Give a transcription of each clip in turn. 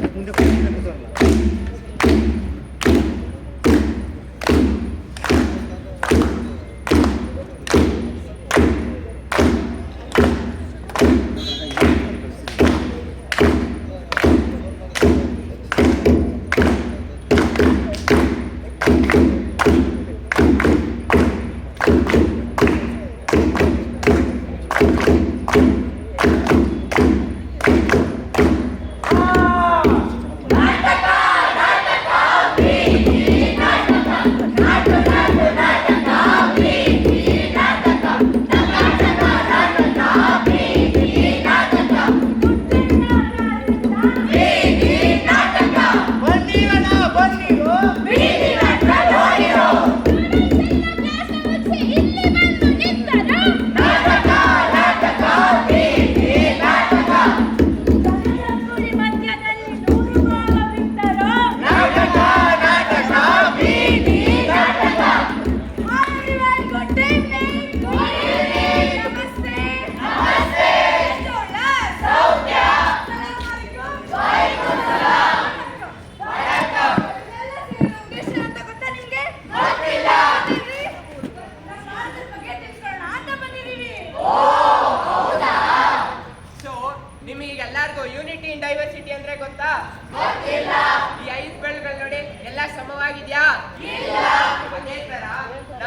这公交车太不正了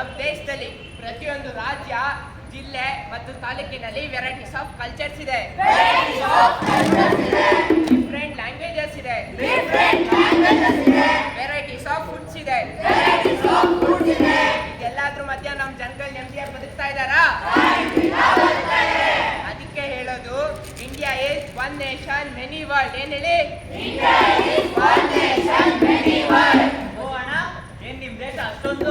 ನಮ್ಮ ದೇಶದಲ್ಲಿ ಪ್ರತಿಯೊಂದು ರಾಜ್ಯ ಜಿಲ್ಲೆ ಮತ್ತು ತಾಲೂಕಿನಲ್ಲಿ ವೆರೈಟೀಸ್ ಆಫ್ ಕಲ್ಚರ್ಸ್ ಇದೆ. ಡಿಫ್ರೆಂಟ್ ಲ್ಯಾಂಗ್ವೇಜಸ್ ಇದೆ. ವೆರೈಟೀಸ್ ಆಫ್ ಫುಡ್ಸ್ ಇದೆ. ಎಲ್ಲಾದ್ರೂ ಮಧ್ಯ ನಮ್ಮ ಜನಗಳು ನೆಮ್ಮದಿಯಾಗಿ ಬದುಕ್ತಾ ಇದ್ದಾರಾ? ಅದಕ್ಕೆ ಹೇಳೋದು India is one nation many world ಏನ್ ಹೇಳಿ? ಓ ಅಣ್ಣ ಏನ್ ನಿಮ್ ದೇಶ ಅಷ್ಟೊಂದು?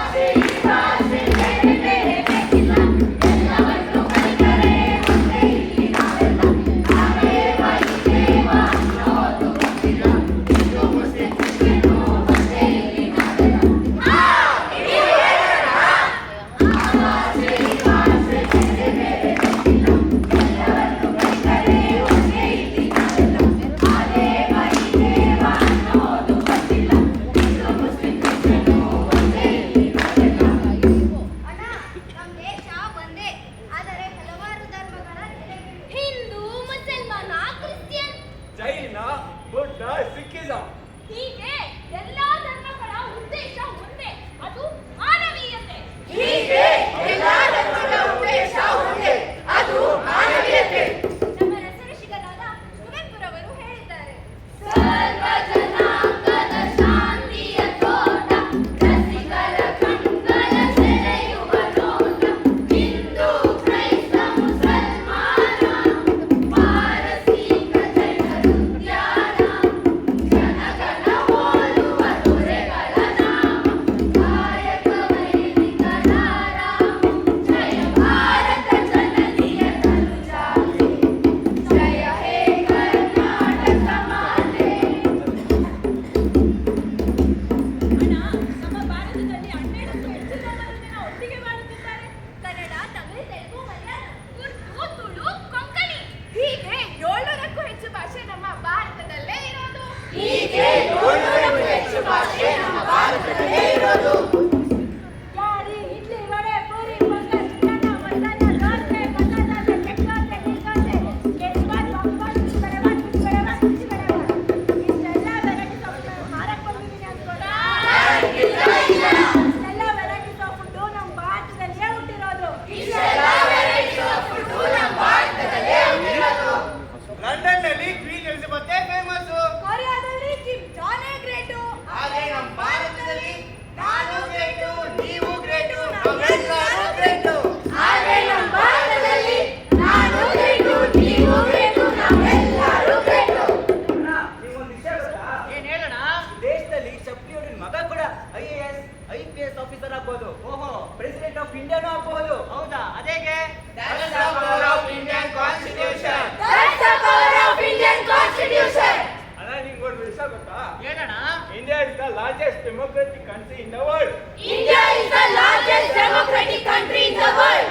largest democratic country in the world. India is the largest democratic country in the world.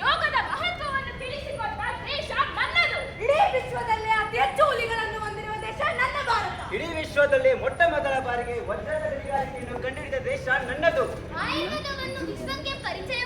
ಯೋಗದ ಮಹತ್ವವನ್ನು ಇಡೀ ವಿಶ್ವದಲ್ಲಿ ಅತಿ ಹೆಚ್ಚು ಹೊಂದಿರುವ ಇಡೀ ವಿಶ್ವದಲ್ಲಿ ಮೊಟ್ಟ ಮೊದಲ ಬಾರಿಗೆ ವಜ್ರದ ಗಣಿಗಾರಿಕೆಯನ್ನು ಕಂಡುಹಿಡಿದ ದೇಶ ನನ್ನದು ಆಯುರ್ವೇದವನ್ನು ವಿಶ್ವಕ್ಕೆ ಪರಿಚಯ